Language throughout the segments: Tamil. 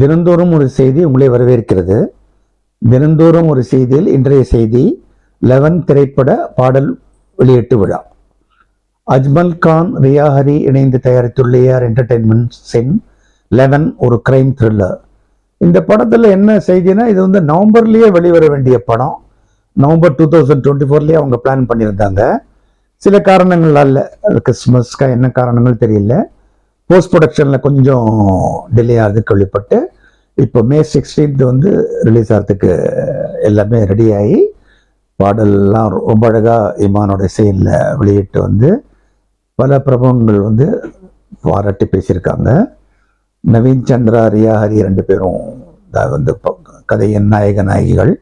தினந்தோறும் ஒரு செய்தி உங்களை வரவேற்கிறது. தினந்தோறும் ஒரு செய்தியில் இன்றைய செய்தி லெவன் திரைப்பட பாடல் வெளியீட்டு விழா. அஜ்மல் கான் ரியா ஹரி இணைந்து தயாரித்துள்ள ஏஆர் என்டர்டெயின்மெண்ட்ஸின் லெவன் ஒரு கிரைம் த்ரில்லர் இந்த படத்தில் என்ன செய்தினா இது வந்து நவம்பர்லேயே வெளிவர வேண்டிய படம். நவம்பர் டூ தௌசண்ட் டுவெண்ட்டி ஃபோர்லேயே அவங்க பிளான் பண்ணியிருந்தாங்க. சில காரணங்களால் அது கிறிஸ்மஸ்க்கா என்ன காரணங்கள் தெரியல. போஸ்ட் ப்ரொடக்ஷனில் கொஞ்சம் டிலே ஆகுது கேள்விப்பட்டு இப்போ மே சிக்ஸ்டீன்த் வந்து ரிலீஸ் ஆகிறதுக்கு எல்லாமே ரெடி ஆகி பாடல்லாம் ரொம்ப அழகாக இமானோட இசையில் வெளியிட்டு வந்து பல பிரபலங்கள் வந்து பாராட்டி பேசியிருக்காங்க. நவீன் சந்திரா ரியா ஹரி ரெண்டு பேரும் வந்து ப- கதையின் நாயக நாயகிகள்.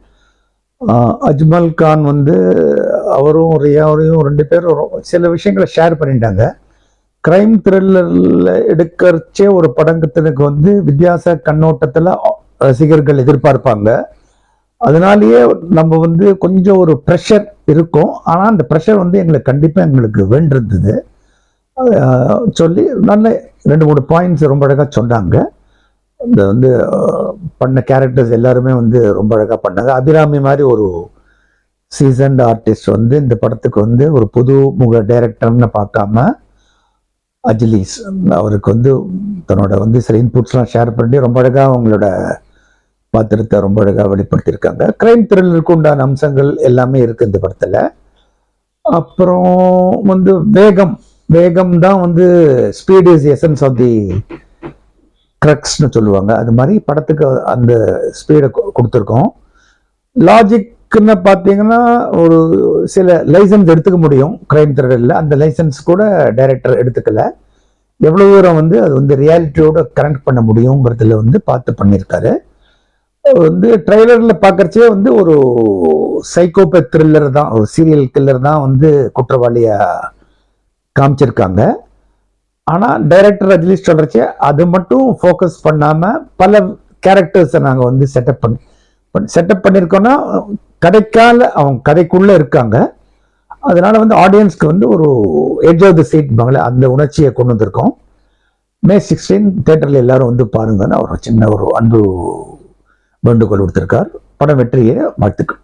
அஜ்மல் கான் வந்து அவரும் ரியாவையும் ரெண்டு பேரும் சில விஷயங்களை ஷேர் பண்ணிட்டாங்க. கிரைம் த்ரில்லரில் எடுக்கிறச்சே ஒரு படங்கத்தினுக்கு வந்து வித்தியாச கண்ணோட்டத்தில் ரசிகர்கள் எதிர்பார்ப்பாங்க. அதனாலேயே நம்ம வந்து கொஞ்சம் ஒரு ப்ரெஷர் இருக்கும். ஆனால் அந்த ப்ரெஷர் வந்து எங்களுக்கு கண்டிப்பாக எங்களுக்கு வேண்டிருந்தது. சொல்லி நல்ல ரெண்டு மூணு பாயிண்ட்ஸ் ரொம்ப அழகாக சொன்னாங்க. இந்த வந்து பண்ண கேரக்டர்ஸ் எல்லாருமே வந்து ரொம்ப அழகாக பண்ணாங்க. அபிராமி மாதிரி ஒரு சீசன்ட் ஆர்டிஸ்ட் வந்து இந்த படத்துக்கு வந்து ஒரு புது முக டைரக்டர்னு பார்க்காம அஜிலிஸ் அவருக்கு வந்து தன்னோட வந்து சில இன்புட்ஸ்லாம் ஷேர் பண்ணி ரொம்ப அழகாக அவங்களோட பாத்திரத்தை ரொம்ப அழகாக வெளிப்படுத்தியிருக்காங்க. கிரைம் த்ரில்லருக்கு உண்டான அம்சங்கள் எல்லாமே இருக்குது இந்த படத்தில். அப்புறம் வந்து வேகம். வேகம் தான் வந்து speed is essence of the க்ரக்ஸ்னு சொல்லுவாங்க. அது மாதிரி படத்துக்கு அந்த ஸ்பீடை கொடுத்துருக்கோம். லாஜிக் லாஜிக்னு பார்த்தீங்கன்னா ஒரு சில லைசன்ஸ் எடுத்துக்க முடியும் கிரைம் த்ரில்லரில் அந்த லைசன்ஸ் கூட டைரக்டர் எடுத்துக்கல. எவ்வளோ தூரம் வந்து அது வந்து ரியாலிட்டியோட கனெக்ட் பண்ண முடியுங்கிறதுல வந்து பார்த்து பண்ணியிருக்காரு. வந்து ட்ரைலரில் பார்க்கறச்சே வந்து ஒரு சைக்கோபேத் த்ரில்லர் தான் ஒரு சீரியல் கில்லர் தான் வந்து குற்றவாளியாக காமிச்சிருக்காங்க. ஆனால் டைரக்டர் அட்லீஸ்ட் சொல்றச்சே அது மட்டும் ஃபோக்கஸ் பண்ணாமல் பல கேரக்டர்ஸை நாங்கள் வந்து செட்டப் பண்ணி செட்டப் பண்ணியிருக்கோன்னா கதைக்கால அவங்க கதைக்குள்ளே இருக்காங்க. அதனால் வந்து ஆடியன்ஸ்க்கு வந்து ஒரு எட்ஜ் ஆஃப் த சீட் அந்த உணர்ச்சியை கொண்டு வந்திருக்கோம். மே சிக்ஸ்டீன் தேட்டரில் எல்லாரும் வந்து பாருங்கன்னு அவர் சின்ன ஒரு அன்பு வேண்டுகோள் கொடுத்துருக்கார் படம் வெற்றியை வாழ்த்துக்கள்.